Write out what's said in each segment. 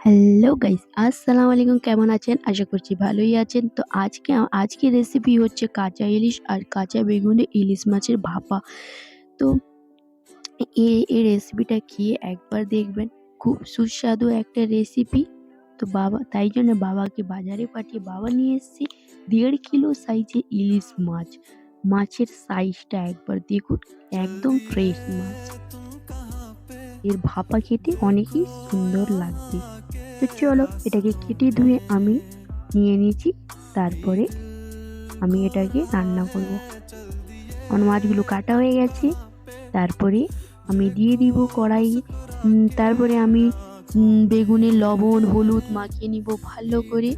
Hello guys আসসালামু আলাইকুম কেমন আছেন আশা করছি ভালোই আছেন তো আজকে আ- আজকে রেসিপি হচ্ছে কাঁচা ইলিশ আর কাঁচা বেগুনে ইলিশ মাছের ভাপা তো এই এই রেসিপিটা খেয়ে একবার দেখবেন খুব সুস্বাদু একটা রেসিপি তো বাবা তাই জন্য বাবাকে বাজারে পাঠিয়ে বাবা নিয়ে এসেছে দেড় কিলো সাইজে ইলিশ মাছ মাছের সাইজটা একবার দেখুন একদম ফ্রেশ মাছ এর ভাপা খেতে অনেকই সুন্দর লাগবে তো চলো, এটাকে কেটে ধুয়ে আমি নিয়ে নিয়েছি, তারপরে আমি এটাকে রান্না করব। আমার মাছগুলো কাটা হয়ে গেছে, তারপরে আমি দিয়ে দিব কড়াই তারপরে আমি বেগুনে লবণ, হলুদ মাখিয়ে নিব ভালো করে।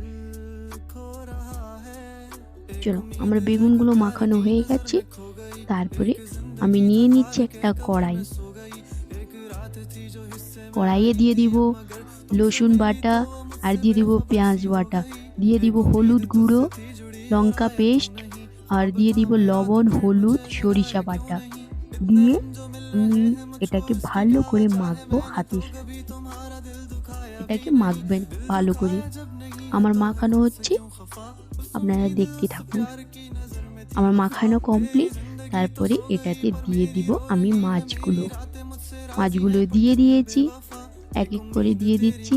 চলো, আমার বেগুনগুলো মাখানো হয়ে গেছে, তারপরে আমি নিয়ে নিচ্ছি একটা কড়াই। কড়াইয়ে দিয়ে দিব রসুন বাটা আর দিয়ে দিব পেঁয়াজ বাটা। দিয়ে দিব হলুদ গুঁড়ো, লঙ্কা পেস্ট আর দিয়ে দিব লবণ, হলুদ, সরিষা বাটা। দিয়ে এটাকে ভালো করে মাখবো সাথে। এটাকে মাখবেন ভালো করে। আমার মাখানো হচ্ছে, আপনারা দেখতে থাকুন। আমার মাখানো কমপ্লিট তারপরে এটাতে দিয়ে দিব আমি মাছগুলো। মাছগুলো দিয়ে দিয়েছি, এক এক করে দিয়ে দিচ্ছি।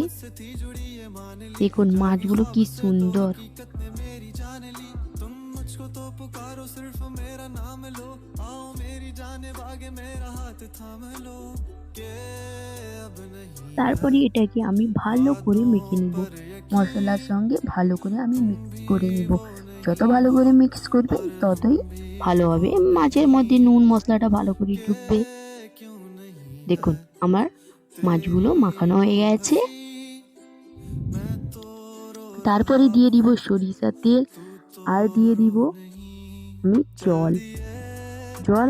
দেখুন মাছগুলো কি সুন্দর। তারপরে এটাকে আমি ভালো করে মেখে নিব। মশলার সঙ্গে ভালো করে আমি মিক্স করে নিব। যত ভালো করে মিক্স করবে ততই ভালো হবে। মাছের মধ্যে নুন, মশলাটা ভালো করে ঢুকবে। দেখুন, আমার মাছগুলো মাখানো হয়ে গেছে। তারপরে দিয়ে দিব সরিষার তেল, আর দিয়ে দিব আমি জল। জল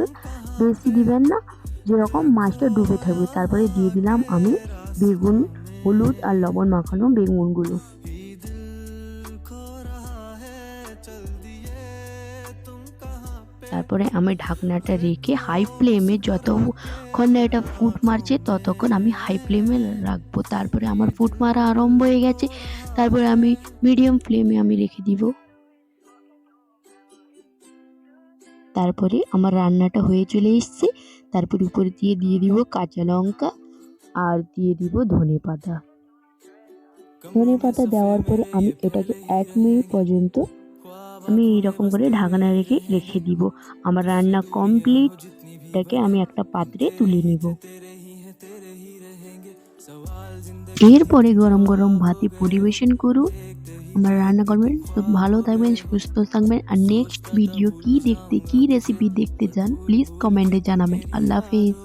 বেশি দিবেন না, যেরকম মাছটা ডুবে থাকবে। তারপরে দিয়ে দিলাম আমি বেগুন, হলুদ আর লবণ মাখানো বেগুনগুলো। তারপরে আমি ঢাকনাটা রেখে হাই ফ্লেমে যতক্ষণ না এটা ফুট মারছে, ততক্ষণ আমি হাই ফ্লেমে রাখব। তারপরে আমার ফুট মারা আরম্ভ হয়ে গেছে, তারপরে আমি মিডিয়াম ফ্লেমে আমি রেখে দিব। তারপরে আমার রান্নাটা হয়ে চলে এসছে, তারপরে উপরে দিয়ে দিয়ে দিব কাঁচা লঙ্কা আর দিয়ে দিব ধনে পাতা। ধনে পাতা দেওয়ার পরে আমি এটাকে এক মিনিট পর্যন্ত আমি এইরকম করে ঢাকনা রেখে রেখে দিব। আমার রান্না কমপ্লিট এটাকে আমি একটা পাত্রে তুলে নিব। এরপরে গরম গরম ভাতে পরিবেশন করুন। আমার রান্না করবেন, তো ভালো থাকবেন, সুস্থ থাকবেন। আর নেক্সট ভিডিও কি দেখতে, কি রেসিপি দেখতে চান প্লিজ কমেন্টে জানাবেন। আল্লাহ হাফিজ।